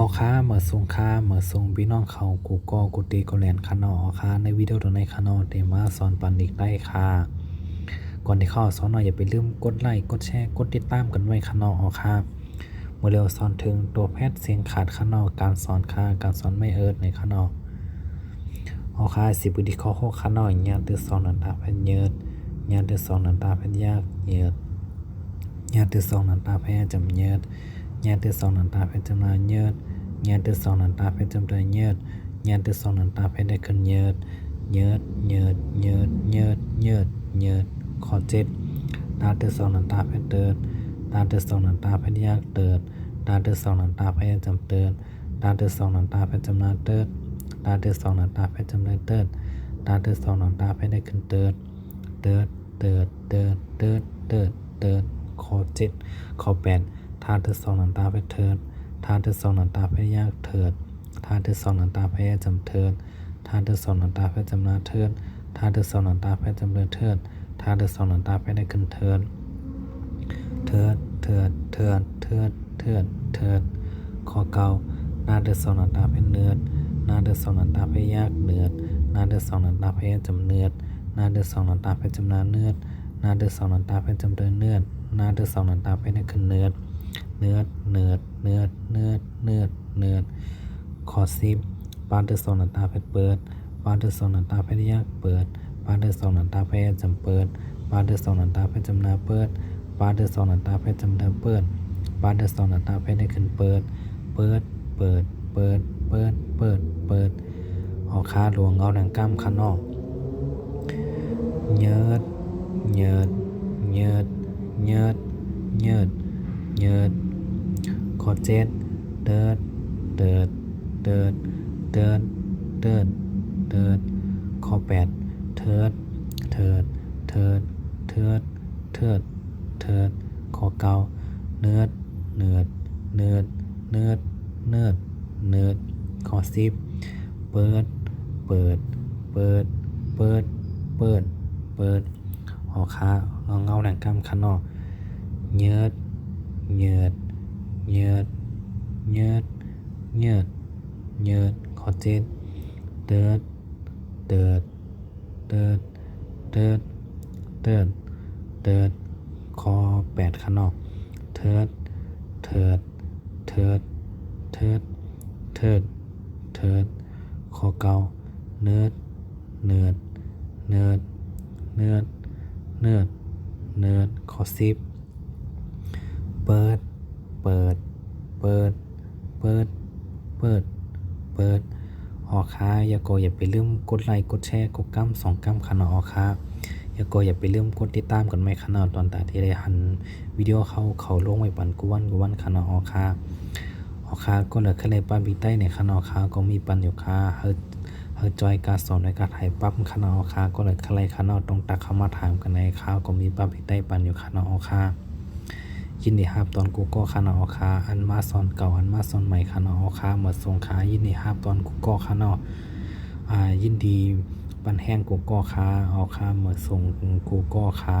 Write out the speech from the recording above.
ออค้าเหมือทรงค้าเหมือทรงพี่น้องเขากูก็กูตีก็แลนคานออค้าในวิดีโอตัวในคานอเตมาสอนปันอีกได้ค่ะ ก่อนที่เข้าสอนหน่อยอย่าไปลืมกดไลค์กดแชร์กดติดตามกันไว้คานออค้าเมื่อเร็วสอนถึงตัวแพทย์เสียงขาดคานอการสอนค่าการสอนไม่เอิร์ดในคานออค้าสิบุดีข้อหกคานอญาติสอนนันตาแพทย์เยิดญาติสอนนันตาแพทย์ยากเยิดญาติสอนนันตาแพทย์จำเยิด nhà từ sau nằm ta phải chấm là nhớt nhà từ sau nằm ta phải chấm là nhớt nhà từ sau nằm ta phải ได้ขึ้น nhớt nhớt nhớt nhớt nhớt nhớt nhớt ข้อเจ็ดตา từ sau nằm ta phải เติดตา từ sau nằm ta phải ยากเติดตา từ sau nằm ta phải จำเติดตา từ sau nằm ta phải จำนาเติดตา từ sau nằm ta phải จำได้เติดตา từ sau nằm ta phải ได้ขึ้นเติดเติดเติดเติดเติดเติดเติดข้อเจ็ดข้อแปดทาที่สองนันตาไปเทินท่าที่สองนันตาไปยากเถิดท่าที่สองนันตาไปจำเทินท่าที่สองนันตาไปจำนาเทินท่าที่สองนันตาไปจำเริญเทินท่าที่สองนันตาไปได้ขึ้นเทินเทิดเทิดเทิดเทิดเทิดเทิดข้อเก่านาที่สองนันตาไปเนือดนาที่สองนันตาไปยากเนือดนาที่สองนันตาไปจำเนือดนาที่สองนันตาไปจำนาเนือดนาที่สองนันตาไปจำเริญเนือดนาที่สองนันตาไปได้ขึ้นเนือดเนื้อเนื้อเนื้อเนื้อเนื้อเนื้อ ขอซิบปานเดอร์สองนันตาเพชรเปิดปานเดอร์สองนันตาเพชรยากเปิดปานเดอร์สองนันตาเพชรจำเปิดปานเดอร์สองนันตาเพชรจำนาเปิดปานเดอร์สองนันตาเพชรจำเดิมเปิดปานเดอร์สองนันตาเพชรได้ขึ้นเปิด เปิด เปิด เปิด เปิด เปิด เปิดออกค้าหลวงเอาหนังกล้ามข้างนอกเยิดเยิดเยิดเยิดเยิดเยิดข้อเจ็ดเดิดเดิด เดิดเดิดเดิดเดิดข้อแปดเทิด เทิด เทิด เทิด เทิด เทิด ข้อเก้าเนื้อเนื้อเนื้อเนื้อเนื้อเนื้อข้อสิบเปิด เปิด เปิด เปิด เปิด เปิดหอค้าเงาเงาหนังกำข้างนอกเเยิดขอเจ็ดเดิดเดิดเดิดเดิดเดิดเดิดคอแปดขนอกเทิดเทิดเทิดเทิดเทิดเทิดคอเกาเนิร์ดเนิร์ดเนิร์ดเนิร์ดเนิร์ดเนิร์ดคอซิบเปิด เปิด เปิด เปิด เปิด เปิด ออค้าอย่าโกอย่าไปลืมกดไลค์กดแชร์กดกั้มสองกั้มขนาออค้าอย่าโกอย่าไปลืมกดติดตามกันไหมขนาตอนตาที่ได้หันวิดีโอเขาเขาลงไว้ปันกวนกวนขนาออค้าออค้าก็เหลือแค่ในป้าบีใต้ในขนาอค้าก็มีปันอยู่ค้าเฮเฮจอยการสอนในการถ่ายปั๊บขนาออค้าก็เหลือแค่ไรขนาตรงตักเข้ามาถามกันในค้าวก็มีป้าบีใต้ปันอยู่ขนาออค้ายินดีฮับตอนกูก็คานาออคาอันมาซอนเก่าอันมาซอนใหม่คานาออคาหมดทรงขายินดีฮับตอนกูก็คานา ยินดี ปันแห้งกูก็ค้าเอาค้ามาส่งกูก็ค้า